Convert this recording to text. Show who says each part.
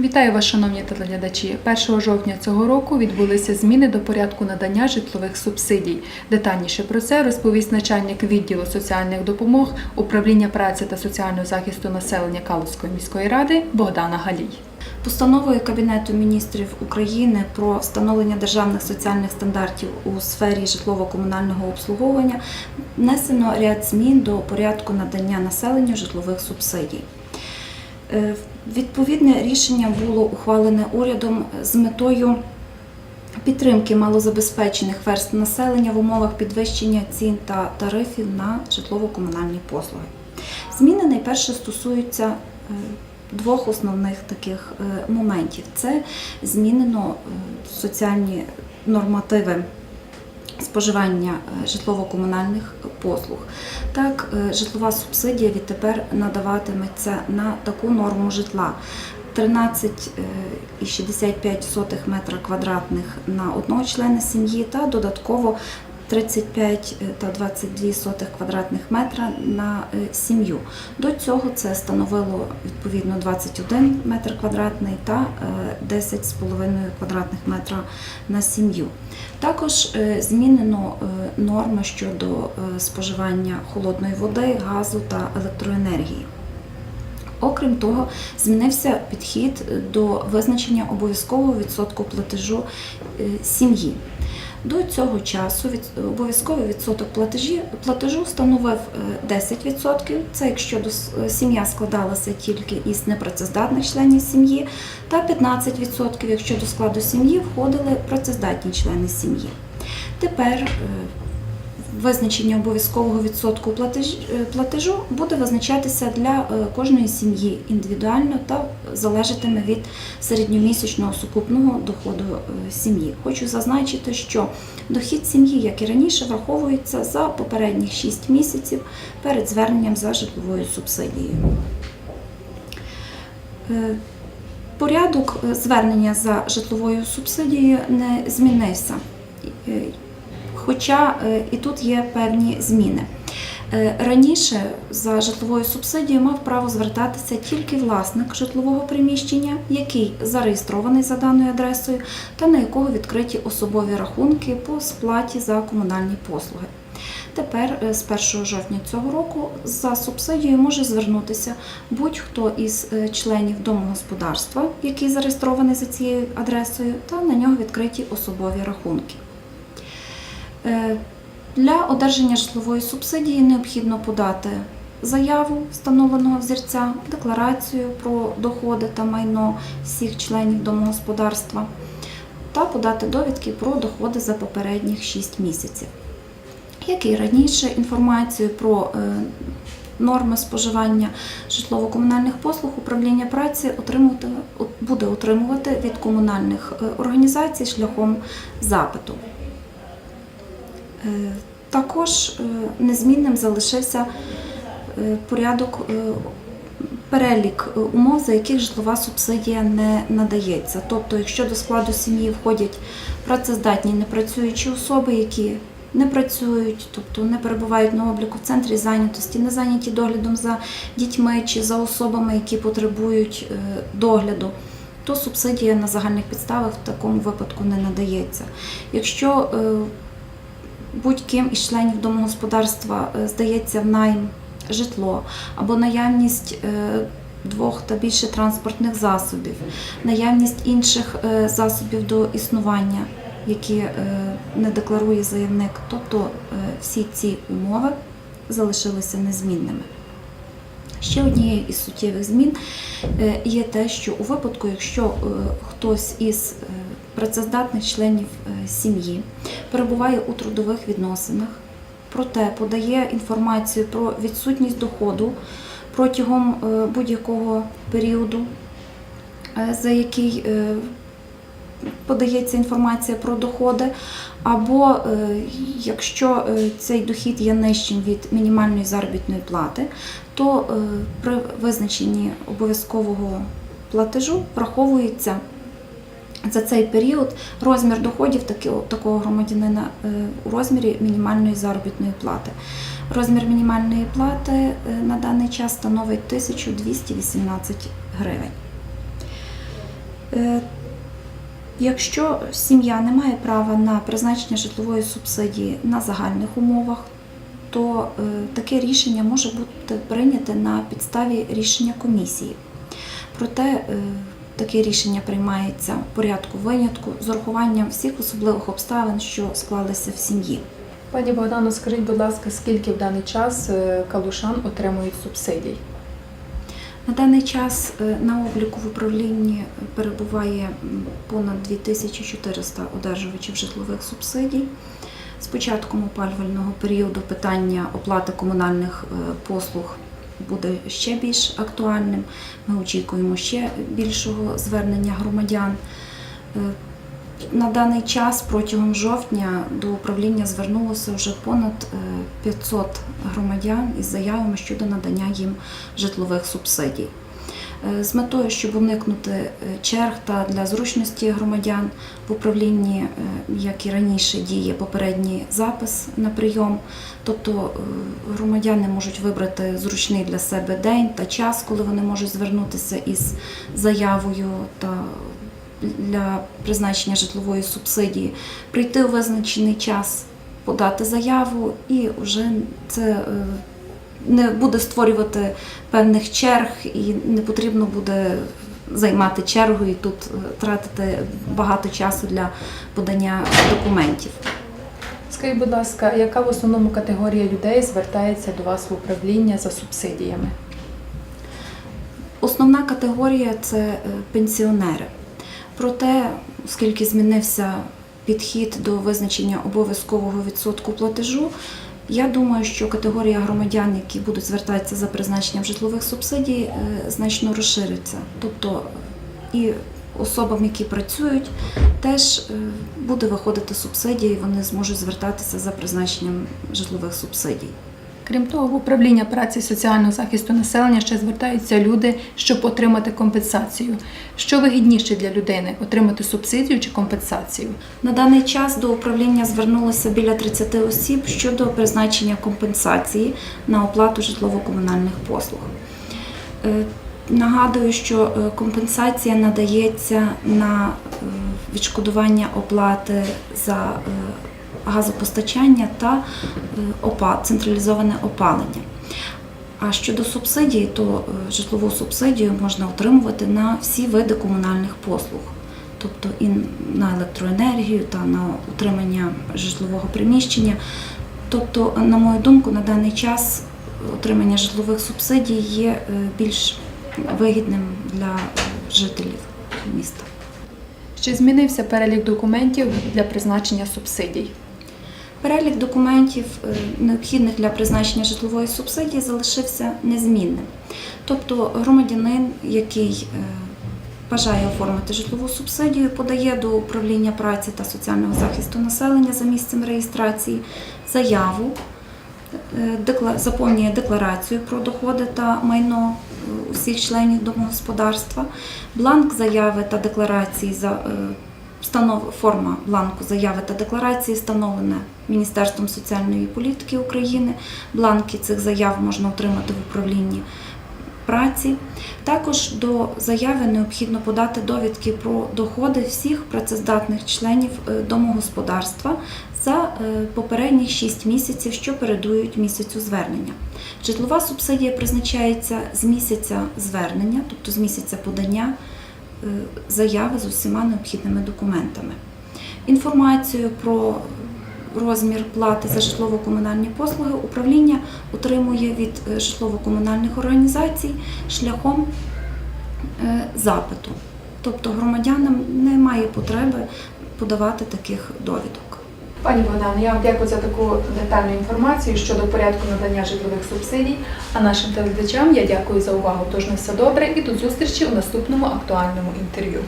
Speaker 1: Вітаю вас, шановні телеглядачі. 1 жовтня цього року відбулися зміни до порядку надання житлових субсидій. Детальніше про це розповість начальник відділу соціальних допомог управління праці та соціального захисту населення Калузької міської ради Богдана Галій.
Speaker 2: Постановою Кабінету міністрів України про встановлення державних соціальних стандартів у сфері житлово-комунального обслуговування внесено ряд змін до порядку надання населенню житлових субсидій. Е, Відповідне рішення було ухвалене урядом з метою підтримки малозабезпечених верств населення в умовах підвищення цін та тарифів на житлово-комунальні послуги. Зміни найперше стосуються е, двох основних таких е, моментів: це змінено соціальні нормативи споживання е, житлово-комунальних послуг. Так, е, житлова субсидія відтепер надаватиметься на таку норму житла. 13,65 метра квадратних на одного члена сім'ї та додатково 35 та 22 сотих квадратних метра на е, сім'ю. До цього це становило відповідно 21 метр квадратний та е, 10,5 квадратних метра на сім'ю. Також е, змінено е, норми щодо е, споживання холодної води, газу та електроенергії. Окрім того, змінився підхід до визначення обов'язкового відсотку платежу е, сім'ї. До цього часу обов'язковий відсоток платежу становив е, 10%, це якщо е, сім'я складалася тільки із непрацездатних членів сім'ї, та 15%, якщо до складу сім'ї входили працездатні члени сім'ї. Тепер е, визначення обов'язкового відсотку е, платежу буде визначатися для е, кожної сім'ї індивідуально та залежатиме від середньомісячного сукупного доходу е, сім'ї. Хочу зазначити, що дохід сім'ї, як і раніше, враховується за попередніх 6 місяців перед зверненням за житловою субсидією. Порядок звернення за житловою субсидією не змінився. Хоча е, і тут є певні зміни. Е, Раніше за житловою субсидією мав право звертатися тільки власник житлового приміщення, який зареєстрований за даною адресою, та на якого відкриті особові рахунки по сплаті за комунальні послуги. Тепер, е, з 1 жовтня цього року, за субсидією може звернутися будь-хто із членів домогосподарства, який зареєстрований за цією адресою, та на нього відкриті особові рахунки. Е, Для одержання житлової субсидії необхідно подати заяву встановленого взірця, декларацію про доходи та майно всіх членів домогосподарства та подати довідки про доходи за попередніх 6 місяців. Як і раніше, інформацію про е, норми споживання житлово-комунальних послуг управління праці буде отримувати від комунальних е, організацій шляхом запиту. Е, Також е, незмінним залишився е, порядок перелік умов, за яких житлова субсидія не надається. Тобто, якщо до складу сім'ї входять працездатні непрацюючі особи, які не працюють, тобто не перебувають на обліку в центрі зайнятості, не зайняті доглядом за дітьми чи за особами, які потребують догляду, то субсидія на загальних підставах в такому випадку не надається. Якщо будь-ким із членів домогосподарства е, здається в найм житло або наявність е, двох та більше транспортних засобів, наявність інших е, засобів до існування, які не декларує заявник. Тобто всі ці умови залишилися незмінними. Ще однією із суттєвих змін є те, що у випадку, якщо хтось із працездатних членів сім'ї перебуває у трудових відносинах, проте подає інформацію про відсутність доходу протягом е, будь-якого періоду, е, за який е, подається інформація про доходи, або якщо цей дохід є нижчим від мінімальної заробітної плати, то при визначенні обов'язкового платежу враховується за цей період розмір доходів такого громадянина е, у розмірі мінімальної заробітної плати. Розмір мінімальної плати е, на даний час становить 1218 гривень. Е, Якщо сім'я не має права на призначення житлової субсидії на загальних умовах, то таке рішення може бути прийняте на підставі рішення комісії. Проте таке рішення приймається в порядку винятку з урахуванням всіх особливих обставин, що склалися в сім'ї.
Speaker 1: Пані Богдано, скажіть, будь ласка, скільки в даний час е, калушан отримують субсидій?
Speaker 2: На даний час е, на обліку в управлінні перебуває м, понад 2400 одержувачів житлових субсидій. З початком опалювального періоду питання оплати комунальних е, послуг буде ще більш актуальним. Ми очікуємо ще більшого звернення громадян. Е, На даний час протягом жовтня до управління звернулося вже понад е, 500 громадян із заявами щодо надання їм житлових субсидій. Е, З метою, щоб уникнути е, черг та для зручності громадян в управлінні, е, як і раніше, діє попередній запис на прийом. Тобто громадяни можуть вибрати зручний для себе день та час, коли вони можуть звернутися із заявою та для призначення житлової субсидії, прийти у визначений час, подати заяву, і вже це не буде створювати певних черг, і не потрібно буде займати чергу і тут е, тратити багато часу для подання документів.
Speaker 1: Скажіть, будь ласка, яка в основному категорія людей звертається до вас в управління за субсидіями?
Speaker 2: Основна категорія це е, пенсіонери. Проте, оскільки змінився підхід до визначення обов'язкового відсотку платежу, я думаю, що категорія громадян, які будуть звертатися за призначенням житлових субсидій, е, значно розшириться. Тобто і особам, які працюють, теж е, буде виходити субсидія, і вони зможуть звертатися за призначенням житлових субсидій.
Speaker 1: Крім того, в управління праці і соціального захисту населення ще звертаються люди, щоб отримати компенсацію. Що вигідніше для людини отримати субсидію чи компенсацію?
Speaker 2: На даний час до управління звернулося біля 30 осіб щодо призначення компенсації на оплату житлово-комунальних послуг. Е, Нагадую, що е, компенсація надається на е, відшкодування оплати за газопостачання та е, централізоване опалення. А щодо субсидії, то е, житлову субсидію можна отримувати на всі види комунальних послуг, тобто і на електроенергію та на утримання житлового приміщення. Тобто, на мою думку, на даний час отримання житлових субсидій є е, більш вигідним для жителів міста.
Speaker 1: Чи змінився перелік документів для призначення субсидій?
Speaker 2: Перелік документів, е, необхідних для призначення житлової субсидії, залишився незмінним. Тобто громадянин, який е, бажає оформити житлову субсидію, подає до управління праці та соціального захисту населення за місцем реєстрації заяву, е, заповнює декларацію про доходи та майно усіх членів домогосподарства, бланк заяви та декларації за Встанов... Форма бланку заяви та декларації встановлена Міністерством соціальної політики України. Бланки цих заяв можна отримати в управлінні праці. Також до заяви необхідно подати довідки про доходи всіх працездатних членів е, домогосподарства за е, попередніх 6 місяців, що передують місяцю звернення. Житлова субсидія призначається з місяця звернення, тобто з місяця подання заяви з усіма необхідними документами. Інформацію про розмір плати за житлово-комунальні послуги управління отримує від е, житлово-комунальних організацій шляхом е, запиту. Тобто громадянам немає потреби подавати таких довідок.
Speaker 1: Пані Богдане, я вам дякую за таку детальну інформацію щодо порядку надання житлових субсидій. А нашим телеглядачам я дякую за увагу. Тож на все добре і до зустрічі у наступному актуальному інтерв'ю.